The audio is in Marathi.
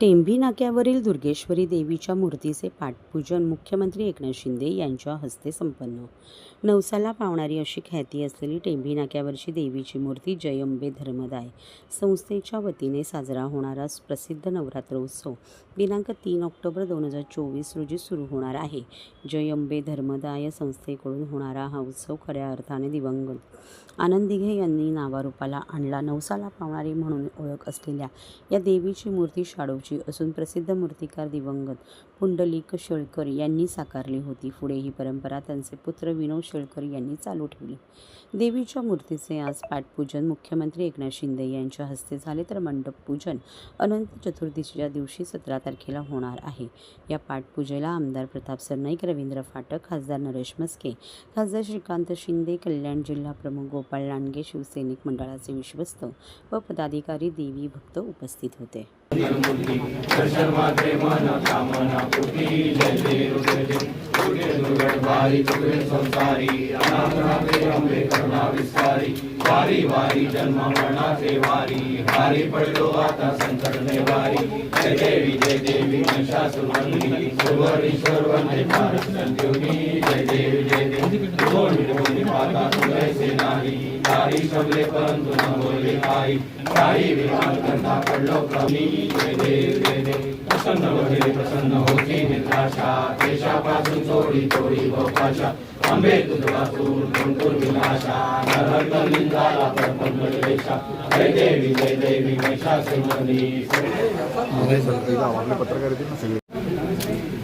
टेंभी नाक्यावरील दुर्गेश्वरी देवीच्या मूर्तीचे पाठपूजन मुख्यमंत्री एकनाथ शिंदे यांच्या हस्ते संपन्न. नवसाला पावणारी अशी ख्याती असलेली टेंभी नाक्यावरची देवीची मूर्ती जयंबे धर्मदाय संस्थेच्या वतीने साजरा होणारा प्रसिद्ध नवरात्र उत्सव. दिनांक तीन ऑक्टोबर दोन हजार चोवीस रोजी सुरू होणार आहे. जयंबे धर्मदाय संस्थेकडून होणारा हा उत्सव खऱ्या अर्थाने दिवंगत. आनंद दिघे यांनी नावारूपाला आणला. नवसाला पावणारी म्हणून ओळख असलेल्या या देवीची मूर्ती शाडूची असून प्रसिद्ध मूर्तिकार दिवंगत पुंडलिक शेळकर यांनी साकारली होती. पुढे ही परंपरा त्यांचे पुत्र विनोद शेळकर यांनी चालू ठेवली. देवीच्या मूर्तीचे आज पाठपूजन. मुख्यमंत्री एकनाथ शिंदे यांच्या हस्ते झाले तर मंडप पूजन. अनंत चतुर्दशीच्या दिवशी सतरा तारखेला होणार आहे. या पाठपूजेला आमदार प्रताप सरनाईक रवींद्र फाटक खासदार नरेश मस्के खासदार श्रीकांत शिंदे कल्याण जिल्हा प्रमुख गोपाळ लांडगे शिवसैनिक मंडळाचे विश्वस्त व पदाधिकारी देवी भक्त उपस्थित होते. दर्शन मात्रे संसारी अनाथनाथे करुणा विस्तारी वारी वारी जन्म मरणाचे वारी हारी पडलो आता संकट वारी जय देवी जय देवी महिषासुरमर्दिनी सुवर्णेश्वर वंदे भारत जय देवी जय देवी दोन कोणी पाता तुझे नाही तारी शबले परंतु न बोलले काही काही विमान कंधा पडलो कमी जय देव जय देव प्रसन्न वगैरे प्रसन्न होती. निद्राशा देशापासून चोरी चोरी भोपाशा आंबे तुझ वाचून कोणतून विनाशा नरहर कलिंगाला परपंगलेशा जय देवी जय देवी महिषासुरमर्दिनी पत्रकार